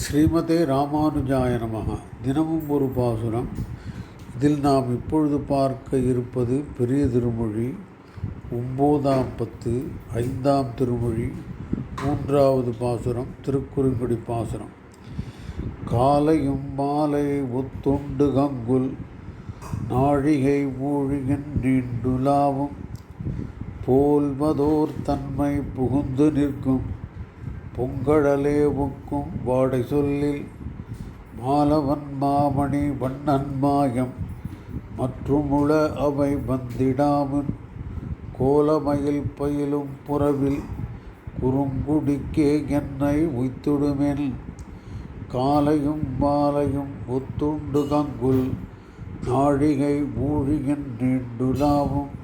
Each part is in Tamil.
ஸ்ரீமதே ராமானுஜாய நமக. தினமும் ஒரு பாசுரம். இதில் நாம் இப்பொழுது பார்க்க இருப்பது பெரிய திருமொழி ஒம்போதாம் பத்து ஐந்தாம் திருமொழி மூன்றாவது பாசுரம் திருக்குறுங்குடி பாசுரம். காலையும் மாலை ஒத்துண்டு கங்குல் நாழிகை மூழிகன் நீண்டுலாவும் போல்வதோர் தன்மை புகுந்து நிற்கும். பொங்கடலே உக்கும் வாடை சொல்லில் மாலவன் மாமணி வண்ணன் மாயம் மற்றுமுள அவை வந்திடாமன் கோலமயில் பயிலும் புறவில் குறுங்குடிக்கே என்னை உய்த்துடுமென் காலையும் மாலையும் ஒத்துண்டு கங்குல் நாழிகை மூழிகன் நீண்டுலாவும்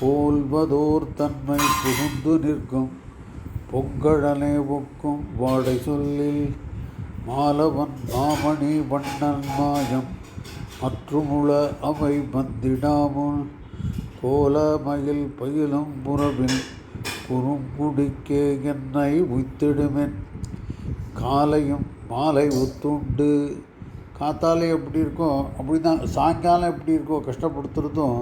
போல்வதோர் தன்மை புகுந்து நிற்கும். பொங்கழலே ஒக்கும் வாடை சொல்லில் மாலவன் மாமணி வண்ணன் மாயம். மற்றுமுள அவை வந்திடாமுன் கோல மயில் பயிலும் புறவில் குறுங்குடிக்கே என்னை உய்த்திடுமென். காலையும் மாலை ஒத்துண்டு காத்தாலே எப்படி இருக்கோ அப்படி தான் சாயங்காலம் எப்படி இருக்கோ கஷ்டப்படுத்துறதும்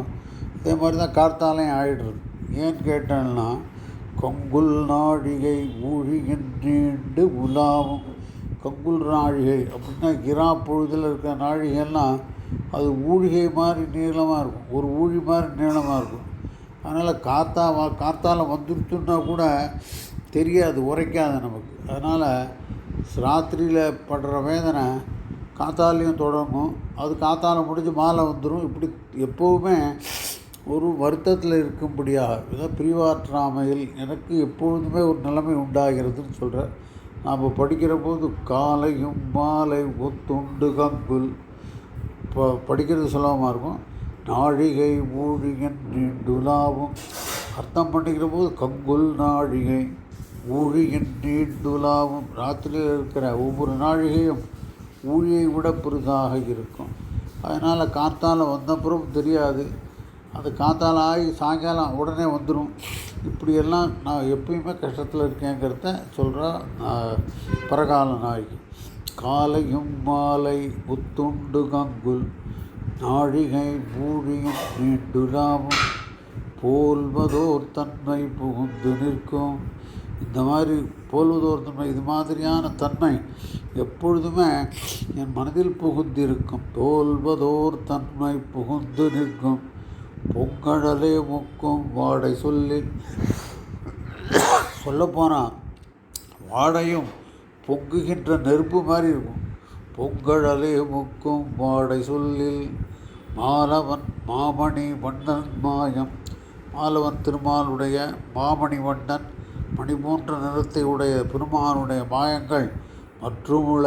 அதே மாதிரி தான் கார்த்தாலையும் ஆகிடுறது ஏன்னு கேட்டேன்னா கொங்குல் நாழிகை ஊழிகின்றீண்டு உலாவும். கொங்குல் நாழிகை அப்படின்னா கிரா பொழுதில் இருக்கிற நாழிகைலாம் அது ஊழிகை மாதிரி நீளமாக இருக்கும். ஒரு ஊழி மாதிரி நீளமாக இருக்கும். அதனால் காத்தா காத்தால வந்துருச்சுன்னா கூட தெரியாது உரைக்காது நமக்கு. அதனால் ராத்திரியில் படுற வேதனை காத்தாலையும் தொடங்கும். அது காத்தால் முடிஞ்சு மாலை வந்துடும் இப்படி எப்போவுமே ஒரு வருத்தத்தில் இருக்கும்படியாக இதான் பிரிவாற்றாமையில் எனக்கு எப்பொழுதுமே ஒரு நிலைமை உண்டாகிறதுன்னு சொல்கிறேன் நாம் படிக்கிற போது காலையும் மாலை ஒத்துண்டு கங்குல். இப்போ படிக்கிறது சுலபமாக இருக்கும். நாழிகை ஊழிகன் நீண்டுலாவும். அர்த்தம் பண்ணிக்கிற போது கங்குல் நாழிகை ஊழியின் நீண்டுலாவும். ராத்திரியில் இருக்கிற ஒவ்வொரு நாழிகையும் ஊழியை விட பெரிதாக இருக்கும். அதனால் காத்தால வந்தப்புறம் தெரியாது. அது காத்தால் ஆகி சாயங்காலம் உடனே வந்துடும் இப்படியெல்லாம் நான் எப்பயுமே கஷ்டத்தில் இருக்கேங்கிறத சொல்கிறா பரகால நாயகி. காலையும் மாலை புத்துண்டு கங்குல் நாழிகை ஊழியும் நீண்டுலாவும் போல்வதோர் தன்மை புகுந்து நிற்கும். இந்த மாதிரி போல்வதோர் தன்மை இது மாதிரியான தன்மை எப்பொழுதுமே என் மனதில் புகுந்திருக்கும். தோல்வதோர் தன்மை புகுந்து நிற்கும். பொங்கடலே முக்கும் வாடை சொல்லி சொல்லப்போனால் வாடையும் பொங்குகின்ற நெருப்பு மாதிரி இருக்கும். பொங்கடலே முக்கும் வாடை சொல்லில். மாலவன் மாமணி மன்னன் மாயம். மாலவன் திருமாலுடைய மாமணி வண்ணன் மணி போன்ற நிறத்தை உடைய பெருமானுடைய மாயங்கள் மற்றுமுள்ள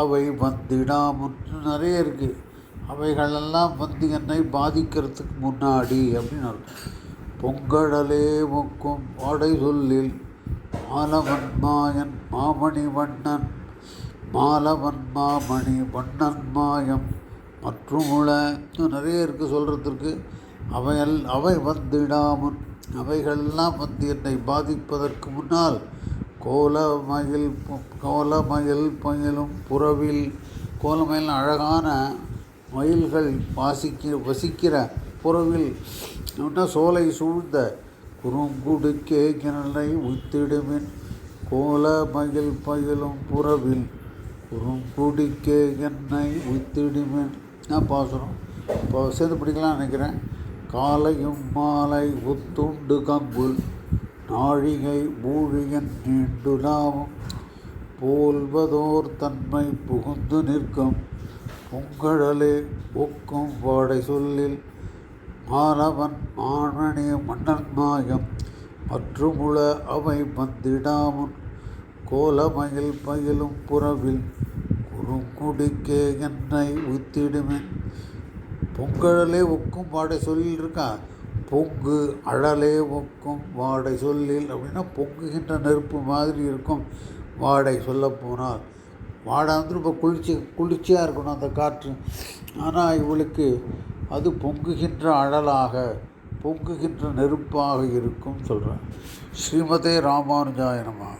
அவை வந்திடாமுன்னு நிறைய இருக்குது அவைகளெல்லாம் வந்து என்னை பாதிக்கிறதுக்கு முன்னாடி அப்படின்னு பொங்கடலே மொக்கும் முக்கும் வாடை சொல்லில் மாலவன் மாயன் மாமணி வண்ணன் மாலவன் மாமணி வண்ணன் மாயம் மற்றும் இன்னும் நிறைய இருக்குது சொல்கிறதுக்கு அவையல் அவை வந்திடாமுன் அவைகள்லாம் வந்து என்னை பாதிப்பதற்கு முன்னால் கோலமயில் கோலமயில் பயிலும் புறவில் கோலமயில் அழகான மயில்கள் வாசிக்க வசிக்கிற புறவில் சோலை சூழ்ந்த குறுங்குடுக்கே கிணலை உத்திடுமின் கோல மயில் பயிலும் புறவில் குறுங்குடிக்கே என்னை உத்திடுமின் நான் பாசுகிறோம் இப்போ சேர்ந்து படிக்கலாம் நினைக்கிறேன். காலையும் மாலை உத்துண்டு கங்குல் நாழிகை மூழியன் நீண்டுலாவும் போல்வதோர் தன்மை புகுந்து நிற்கும். பொங்கழலே ஒக்கும் வாடை சொல்லில் மாலவன் மாமணி மன்னன் மாயம். மற்றுமுள அவை வந்திடாமுன் கோலமயில் பயிலும் புறவில் குறுங்குடிக்கே என்னை உய்த்திடுமென் பொங்கழலே ஒக்கும் வாடை சொல்லில் இருக்கா? பொங்கு அழலே ஒக்கும் வாடை சொல்லில் அப்படின்னா பொங்குகின்ற நெருப்பு மாதிரி இருக்கும். வாடை சொல்லப்போனால் வாடை வந்து ரொம்ப குளிர்ச்சி குளிர்ச்சியாக இருக்கணும் அந்த காற்று. ஆனால் இவளுக்கு அது பொங்குகின்ற அழலாக பொங்குகின்ற நெருப்பாக இருக்கும் சொல்கிறேன் ஸ்ரீமதே ராமானுஜாயனமாக